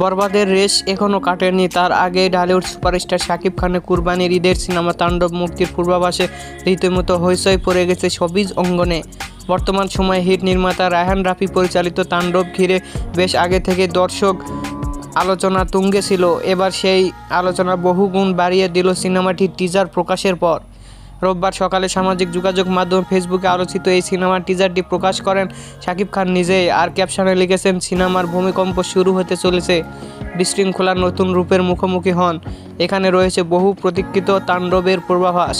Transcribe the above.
বরবাদের রেশ এখনও কাটেনি। তার আগে ঢালিউড সুপারস্টার শাকিব খানের কুরবানির ঈদের সিনেমা তাণ্ডব মুক্তির পূর্বাভাসে রীতিমতো হইচই পড়ে গেছে সবিজ অঙ্গনে। বর্তমান সময়ে হিট নির্মাতা রায়হান রাফি পরিচালিত তাণ্ডব ঘিরে বেশ আগে থেকে দর্শক আলোচনা তুঙ্গে ছিল। এবার সেই আলোচনা বহুগুণ বাড়িয়ে দিল সিনেমাটির টিজার প্রকাশের পর। রোববার সকালে সামাজিক যোগাযোগ মাধ্যম ফেসবুকে আলোচিত এই সিনেমার টিজারটি প্রকাশ করেন শাকিব খান নিজেই আর ক্যাপশনে লিখেছেন, সিনেমার ভূমিকম্প শুরু হতে চলেছে। বিশৃঙ্খলার নতুন রূপের মুখোমুখি হন। এখানে রয়েছে বহু প্রতীক্ষিত তাণ্ডবের পূর্বাভাস।